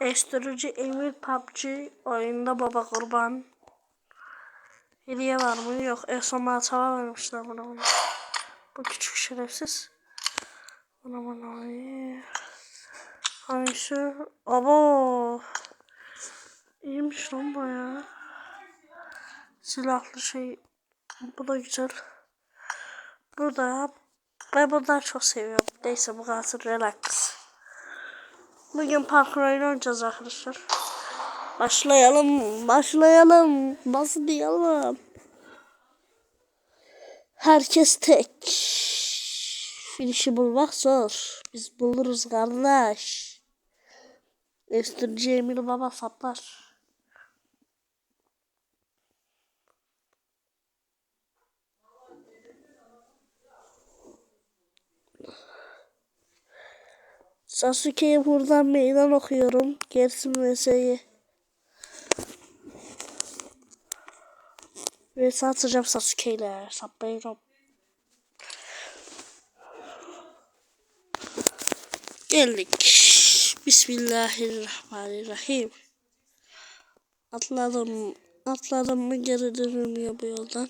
Estürücü Emir PUBG oyunda baba kurban. Hediye var mı? Yok. Bana tava vermişler bana bunu. Bu küçük şerefsiz. Bana. ay. Hangisi? Abo. İyiymiş lan baya. Silahlı şey. Bu da güzel. Bu da ben bundan çok seviyorum. Neyse bu kalsın relax. Bugün parkur oyunu oynayacağız arkadaşlar. Başlayalım, başlayalım, başlayalım. Herkes tek. Finişi bulmak zor. Biz buluruz kardeş. Estürcü Emir Baba saplar. Sasuke'ye buradan meydan okuyorum. Gerisi mesleği. Ve satacağım Sasuke ile. Saplayacağım. Geldik. Bismillahirrahmanirrahim. Atladım. Atladım mı geri dönülmüyor bu yoldan.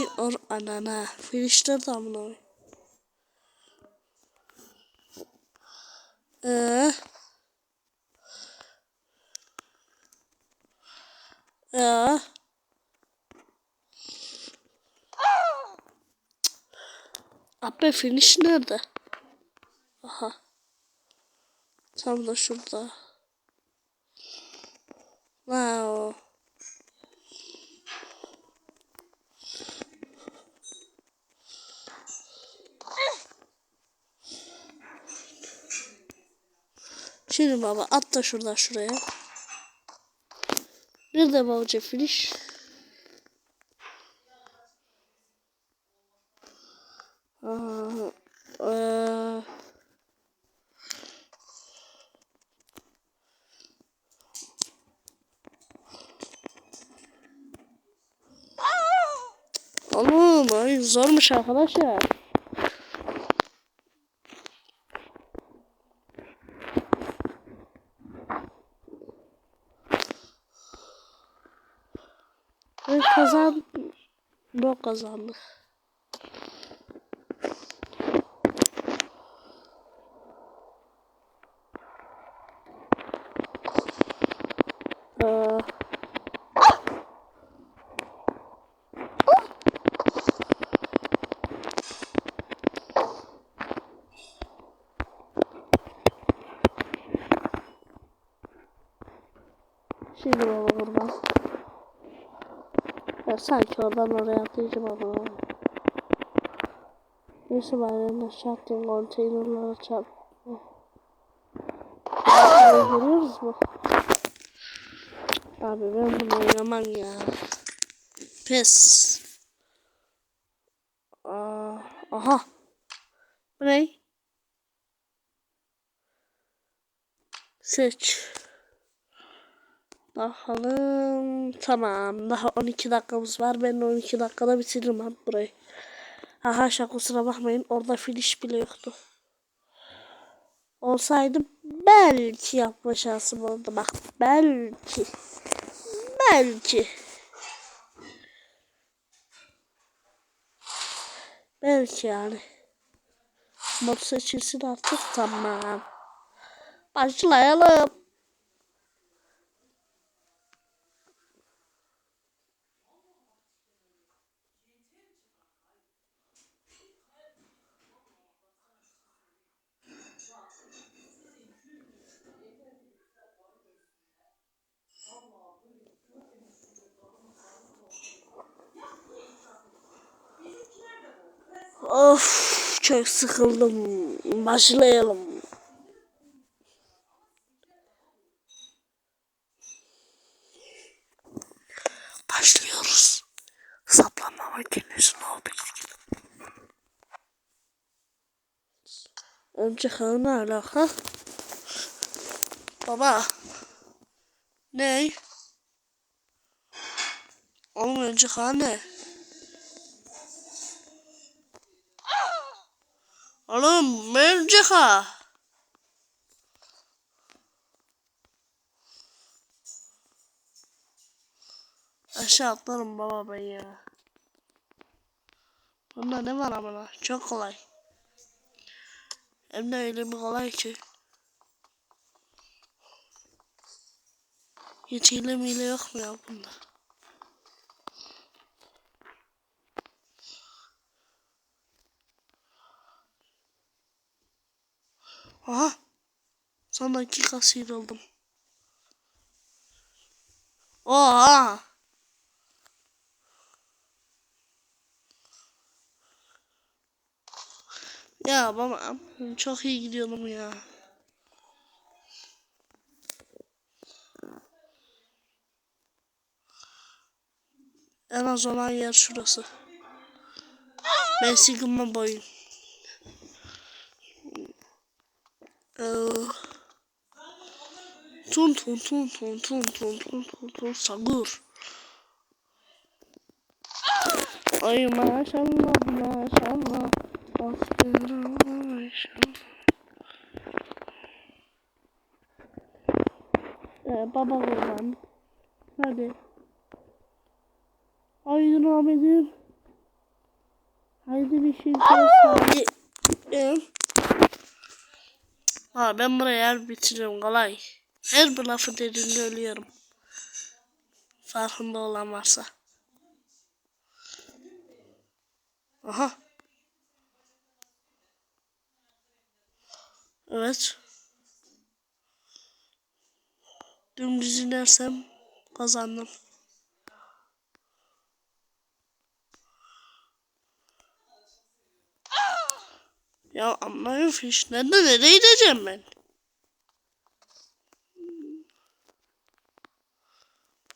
Anani or anana. Finişte de amına. Ee, ya. Abi finish nerede? Aha. Tam da şurada. Wow. Şimdi baba at da şuradan şuraya. Nerede babacığım finish? Aa, eee. Oğlum ay zormuş arkadaşlar. Ve kazan Bok kazandık. Ee, Şimdi baba buradan. Sanki oradan oraya atlayacağım ama. Neyse ben aşağı attım konteynerlara çarp. Görüyoruz mu? Abi ben bunu oynamam ya. Pes. Aa, aha. Bu ne? Seç. Bakalım. Tamam. Daha 12 dakikamız var. Ben 12 dakikada bitiririm abi burayı. Aha şaka kusura bakmayın. Orada finish bile yoktu. Olsaydı belki yapma şansım oldu. Bak belki. Belki. Belki yani. Mod seçilsin artık. Tamam. Başlayalım. Of çok sıkıldım. Başlayalım. Başlıyoruz. Saplama makinesi ne oldu? Önce ne alaka? Baba. Ne? Oğlum önce ne? Oğlum ölecek ha. Aşağı atlarım baba ben ya. Bunda ne var amına? Çok kolay. Hem de öyle bir kolay ki. Hiç hile mile yok mu ya bunda? Aha. Son dakika sıyrıldım. Oha. Ya baba çok iyi gidiyordum ya. En az olan yer şurası. Ben Sigma boyum. Ee, tun tun tun tun tun tun tun tun tun sagur. Ay maşallah maşallah. Aferin maşallah. Ee, baba kurban. Hadi. Haydi Ahmet'im. Haydi bir şey söyle. Ee, Ha ben burayı yer bitiriyorum kolay. Her bir lafı dediğinde ölüyorum. Farkında olan varsa. Aha. Evet. Dümdüz inersem kazandım. Ya anlayın fiş. Nerede nereye gideceğim ben?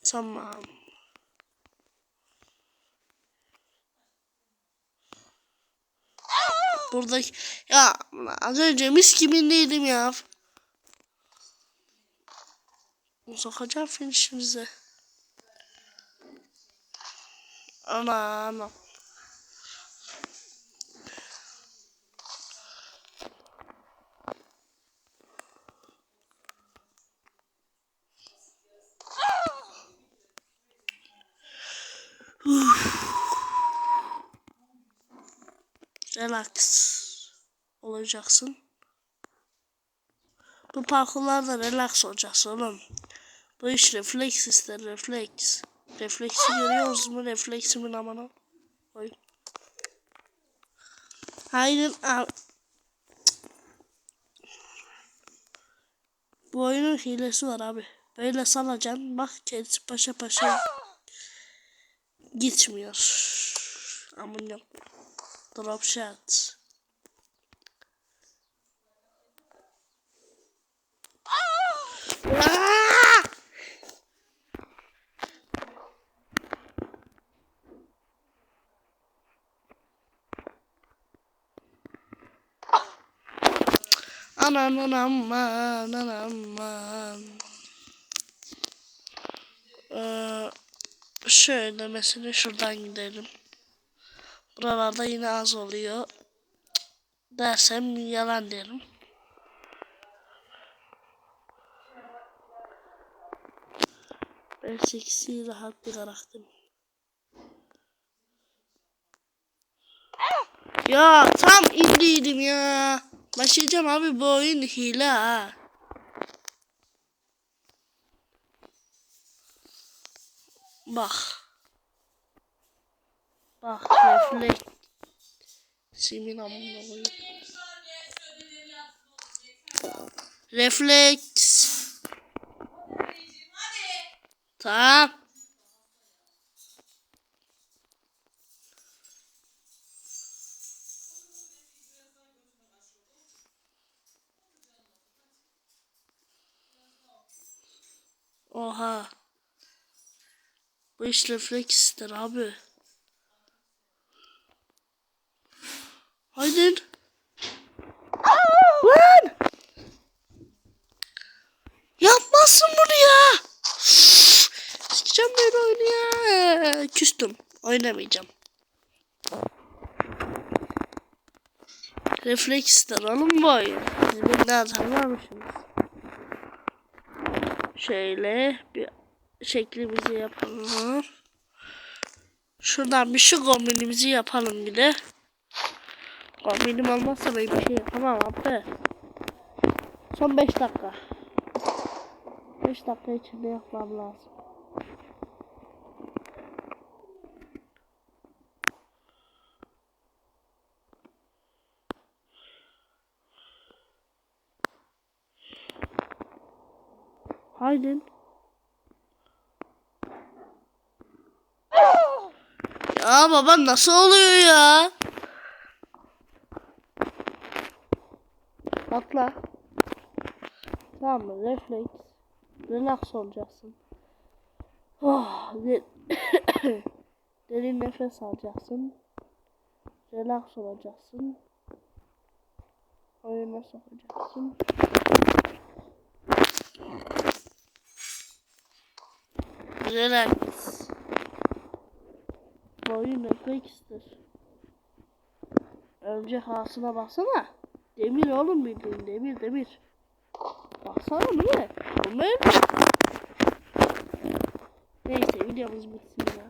Tamam. Buradaki ya az önce mis gibindeydim ya. Sokacağım finişimize. Ana ana. Relax olacaksın. Bu parkurlarda relax olacaksın oğlum. Bu iş refleks ister refleks. Refleksi görüyor musun mu refleksimin amına? Oy. Hayır. Bu oyunun hilesi var abi. Böyle salacaksın. Bak kendisi paşa paşa gitmiyor. Aman yok. Drop shot. Aa! Anan anan aman anan aman. Ee, şöyle mesela şuradan gidelim. Buralarda yine az oluyor. Dersem yalan derim. Ben rahat bir karakterim. Ya tam indiydim ya. Başlayacağım abi bu oyun hile ha. Bak. Bak refleks. Simin amına koyayım. Refleks. Tamam. Oha. Bu iş refleks ister abi. Haydi. Lan! Yapmazsın bunu ya. Sikeceğim ben oyunu ya. Küstüm. Oynamayacağım. Refleksler oğlum bu oyun. Siz beni daha tanımamışsınız. Şöyle bir şeklimizi yapalım. Şuradan bir şu kombinimizi yapalım bir de. Kombinim olmazsa ben bir şey yapamam abi. Son 5 dakika. 5 dakika içinde yapmam lazım. Haydi. Ya baba nasıl oluyor ya? Atla. Tamam mı? Refleks. Relax olacaksın. Oh, de- derin nefes alacaksın. Relax olacaksın. Oyuna sokacaksın. Relax. Bu oyun reflekstir. Önce hasına baksana. Demir oğlum bildiğin demir demir. Baksana niye? Ne? Neyse videomuz bitsin ya.